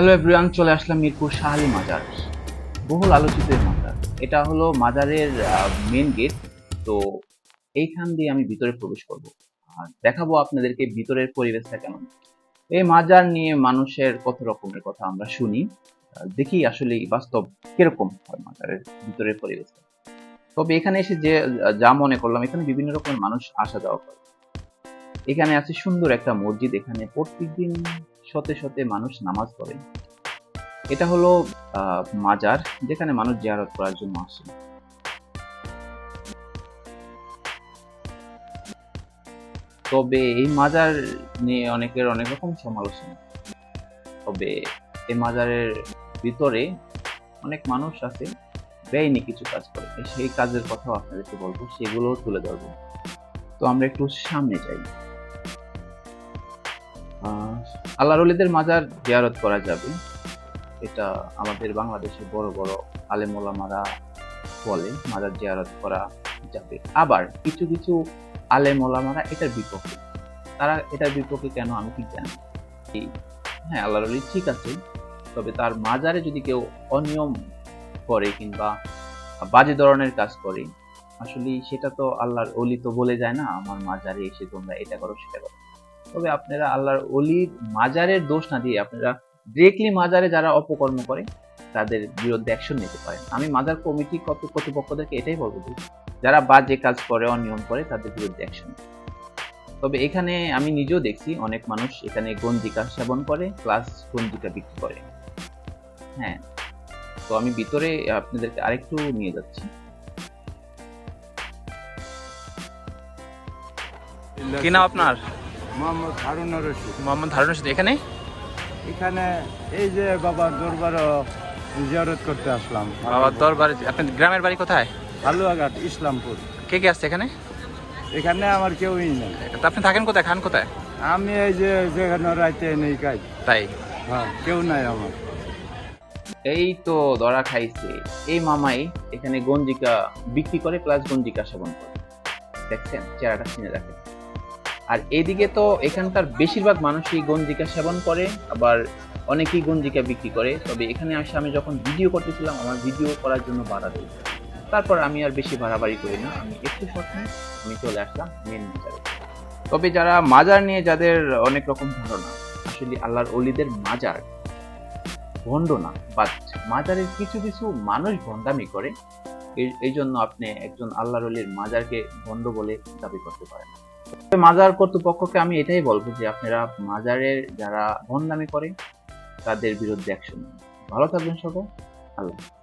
Hello everyone চলে আসলাম মিরপুর শাহালি মাজার। বহুল আলোচিত মাজার। এটা হলো মাজারের মেন গেট তো এইখান দিয়ে আমি ভিতরে প্রবেশ করব। আর দেখাবো আপনাদেরকে ভিতরের পরিবেশটা কেমন। এই মাজার নিয়ে মানুষের কত রকমের কথা আমরা শুনি। দেখি আসলে বাস্তব কীরকম হয় মাজারের ভিতরের পরিবেশটা। তবে এখানে এসে যে যা মনে করলাম, এখানে বিভিন্ন রকমের মানুষ আসা যাওয়া করে। এখানে আছে সুন্দর একটা মসজিদ। এখানে প্রত্যেকদিন শতে শতে মানুষ নামাজ পড়ে। এটা হলো মাজার যেখানে মানুষ জিয়ারত করার জন্য আসে। তবে এই মাজার নিয়ে অনেকের অনেক রকম সমালোচনা। তবে এই মাজারের ভিতরে অনেক মানুষ আছে, বেআইনি কিছু কাজ করে। সেই কাজের কথাও আপনাদেরকে বলব সেগুলো তুলে ধরবো। তো আমরা একটু সামনে যাই। আল্লাহর ওলিদের মাজার জিয়ারত করা যাবে। এটা আমাদের বাংলাদেশের বড় বড় আলেমোলামারা বলে মাজার জিয়ারত করা যাবে। আবার কিছু কিছু আলেমোলামারা এটার বিপক্ষে। তারা এটার বিপক্ষে কেন আমি কি জানি। হ্যাঁ আল্লাহর ওলি ঠিক আছে, তবে তার মাজারে যদি কেউ অনিয়ম করে কিংবা বাজে ধরনের কাজ করে, আসলে সেটা তো আল্লাহর অলি তো বলে যায় না, আমার মাজারে এসে তোমরা এটা করো, সেটা করো। তবে আপনারা আল্লাহর অলির মাজারের দোষ না দিয়ে আপনারা ডিরেক্টলি মাজারে যারা অপকর্ম করে, তাদের বিরুদ্ধে অ্যাকশন নিতে পারেন। আমি মাজার কমিটি কত কর্তৃপক্ষদেরকে এটাই বলব যে, যারা বাজে কাজ করে, অনিয়ম করে, তাদের বিরুদ্ধে অ্যাকশন তবে এখানে আমি নিজেও দেখছি অনেক মানুষ এখানে গঞ্জিকা সেবন করে প্লাস গঞ্জিকা বিক্রি করে। হ্যাঁ তো আমি ভিতরে আপনাদেরকে আরেকটু নিয়ে যাচ্ছি। কি নাম আপনার? মোহাম্মদ হারুন রশিদ। মোহাম্মদ হারুন রশিদ এখানে? এখানে এই যে বাবার দরবারও জিয়ারত করতে আসলাম। বাবার দরবার আপনার গ্রামের বাড়ি কোথায়? হালুয়াঘাট ইসলামপুর। কে কে আসছে এখানে? এখানে আমার কেউই নেই। আপনি থাকেন কোথায়? খান কোথায়? আমি এই যে যেখানে রাইতে নেই কাজ। তাই? হ্যাঁ কেউ নাই আমার। এই তো ধরা খাইছে। এই মামাই এখানে গঞ্জিকা বিক্রি করে প্লাস গঞ্জিকা সেবন করে। দেখছেন? চেহারাটা চিনে রাখেন। আর এদিকে তো এখানকার বেশিরভাগ মানুষই গঞ্জিকা সেবন করে, আবার অনেকেই গঞ্জিকা বিক্রি করে। তবে এখানে আসে আমি যখন ভিডিও করতেছিলাম, আমার ভিডিও করার জন্য ভাড়া দিই তারপর আমি আর বেশি ভাড়াবাড়ি করি না। আমি একটু নিয়ে আমি চলে আসলাম মেন মাজারে তবে যারা মাজার নিয়ে যাদের অনেক রকম ধারণা, আসলে আল্লাহর অলিদের মাজার ভণ্ড না বাট মাজারের কিছু কিছু মানুষ ভণ্ডামি করে, এই- জন্য আপনি একজন আল্লাহ রলির মাজারকে ভণ্ড বলে দাবি করতে পারেন। মাজার কর্তৃপক্ষকে আমি এটাই বলব যে আপনারা মাজারের যারা ভণ্ডামি করে, তাদের বিরুদ্ধে অ্যাকশন ভালো থাকবেন সবাই আল্লাহ।